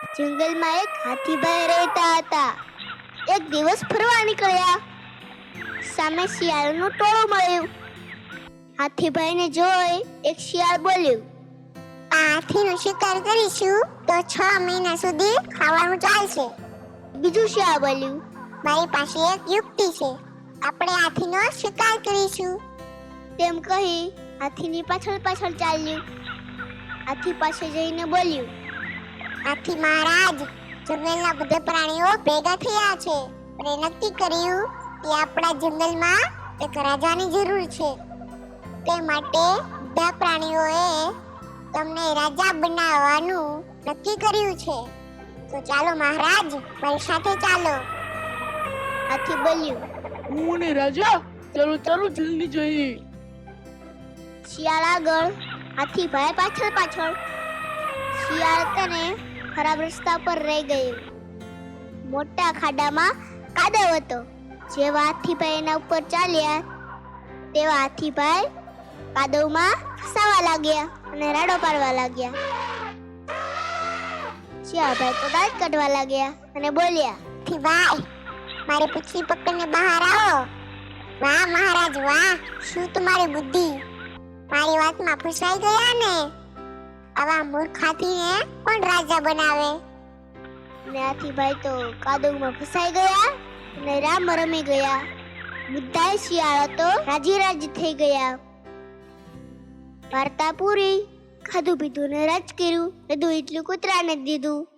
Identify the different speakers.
Speaker 1: જંગલમાં એક હાથીભાઈ રહેતા હતા. એક દિવસ ફરવા નીકળ્યા. સામે શિયાળનું ટોળું મળ્યું. હાથીભાઈને જોઈ એક શિયાળ બોલ્યું
Speaker 2: આ હાથીનો શિકાર કરીશું તો છ મહિના સુધી ખાવાનું ચાલશે.
Speaker 1: બીજું શિયાળ બોલ્યું
Speaker 2: મારી પાસે એક યુક્તિ છે. આપણે હાથીનો શિકાર કરીશું.
Speaker 1: તેમ કહી હાથીની પાછળ પાછળ ચાલ્યું. હાથી પાસે જઈને બોલ્યું
Speaker 2: હાથી મહારાજ, જંગલના બધા પ્રાણીઓ ભેગા થયા છે. અને નક્કી કર્યું કે આપણા જંગલમાં એક રાજાની જરૂર છે. તે માટે બધા પ્રાણીઓએ તમને રાજા બનાવવાનું નક્કી કર્યું છે. તો ચાલો મહારાજ, મારી સાથે ચાલો.
Speaker 1: હાથી બોલ્યું,
Speaker 3: હું ને રાજા ચાલો ચાલો જલ્દી જઈએ.
Speaker 1: શિયાળ આગળ હાથીભાઈ પાછળ પાછળ શિયાળ તેને ખરાબ રસ્તા પર રહી ગયું. મોટા ખાડામાં કાદવ હતો. જેવા હાથીભાઈ એના ઉપર ચાલ્યા, તેવા હાથીભાઈ કાદવમાં ફસાવા લાગ્યા અને રાડો પાડવા લાગ્યા. શિયાભાઈ તો દાંત કાઢવા લાગ્યા અને બોલ્યા,
Speaker 2: થી ભાઈ મારી પૂછડી પકડીને બહાર આવો. વાહ મહારાજ, વાહ, શું તમારી બુદ્ધિ? મારી વાતમાં ફસાઈ ગયા ને? આવા મૂર્ખ હાથીને કોણ રાજા બનાવે?
Speaker 1: અને હાથીભાઈ તો કાદવમાં ફસાઈ ગયા અને રામ રમી ગયા. બુદ્ધાય શિયાળો તો રાજી રાજી થઈ ગયા. વાર્તા પૂરી ખાધું પીધું ને રાજ કર્યું, બધું એટલું કૂતરાને દીધું.